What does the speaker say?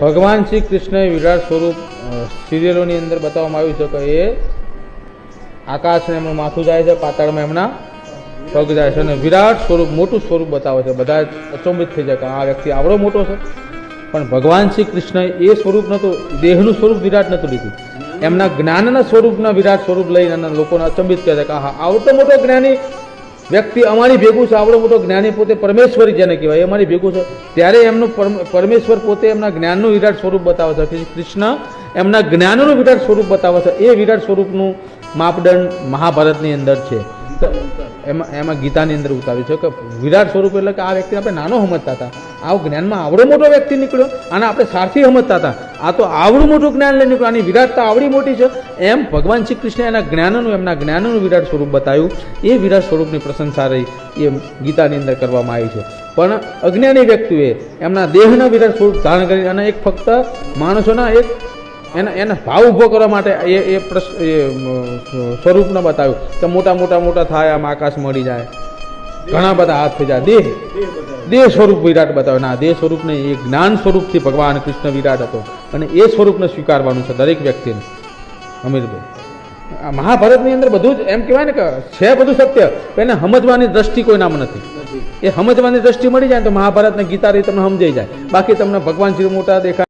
ભગવાન શ્રી કૃષ્ણએ વિરાટ સ્વરૂપ સિરિયલોની અંદર બતાવવામાં આવ્યું છે કે એ આકાશને એમનું માથું જાય છે, પાતાળમાં એમના પગ જાય છે અને વિરાટ સ્વરૂપ, મોટું સ્વરૂપ બતાવે છે. બધા અચંબિત થઈ જાય કે આ વ્યક્તિ આવડો મોટો છે. પણ ભગવાન શ્રી કૃષ્ણએ એ સ્વરૂપ નહોતું, દેહનું સ્વરૂપ વિરાટ નહોતું લીધું. એમના જ્ઞાનના સ્વરૂપના વિરાટ સ્વરૂપ લઈને લોકોને અચંબિત કરે છે કે હા આવડો મોટો જ્ઞાની વ્યક્તિ અમારી ભેગું છે. આવડો મોટો જ્ઞાની પોતે પરમેશ્વરી જેને કહેવાય અમારી ભેગું છે. ત્યારે એમનું પરમેશ્વર પોતે એમના જ્ઞાનનું વિરાટ સ્વરૂપ બતાવે છે. કૃષ્ણ એમના જ્ઞાનનું વિરાટ સ્વરૂપ બતાવે છે. એ વિરાટ સ્વરૂપનું માપદંડ મહાભારતની અંદર છે. એમાં એમાં ગીતાની અંદર ઉતાર્યું છે કે વિરાટ સ્વરૂપ એટલે કે આ વ્યક્તિ આપણે નાનો સમજતા હતા. આ જ્ઞાનમાં આવડો મોટો વ્યક્તિ નીકળ્યો અને આપણે સારથી સમજતા હતા. આ તો આવડું મોટું જ્ઞાન લઈ નીકળ્યું. આની વિરાટતા આવડી મોટી છે. એમ ભગવાન શ્રી કૃષ્ણ એના જ્ઞાનનું, એમના જ્ઞાનનું વિરાટ સ્વરૂપ બતાવ્યું. એ વિરાટ સ્વરૂપની પ્રશંસા રહી. એ ગીતાની અંદર કરવામાં આવી છે. પણ અજ્ઞાની વ્યક્તિએ એમના દેહના વિરાટ સ્વરૂપ ધારણ કરી અને એક ફક્ત માણસોના એક એના એના ભાવ ઊભો કરવા માટે એ એ પ્રશ્ન, એ સ્વરૂપને બતાવ્યું કે મોટા મોટા મોટા થાય, આમ આકાશ મળી જાય. ઘણા બધા હાથ થઈ જાય. દેહ. દેહ સ્વરૂપ વિરાટ બતાવે. ના, દેહ સ્વરૂપને એ જ્ઞાન સ્વરૂપથી ભગવાન કૃષ્ણ વિરાટ હતો. અને એ સ્વરૂપને સ્વીકારવાનું છે દરેક વ્યક્તિને. અમીરભાઈ. મહાભારતની અંદર બધું જ એમ કહેવાય ને કે છે બધું સત્ય એને સમજવાની દ્રષ્ટિ કોઈ નામ નથી. એ સમજવાની દ્રષ્ટિ મળી જાય તો મહાભારત ને ગીતા રહી તમને સમજાઈ જાય. બાકી તમને ભગવાન શ્રી મોટા દેખાય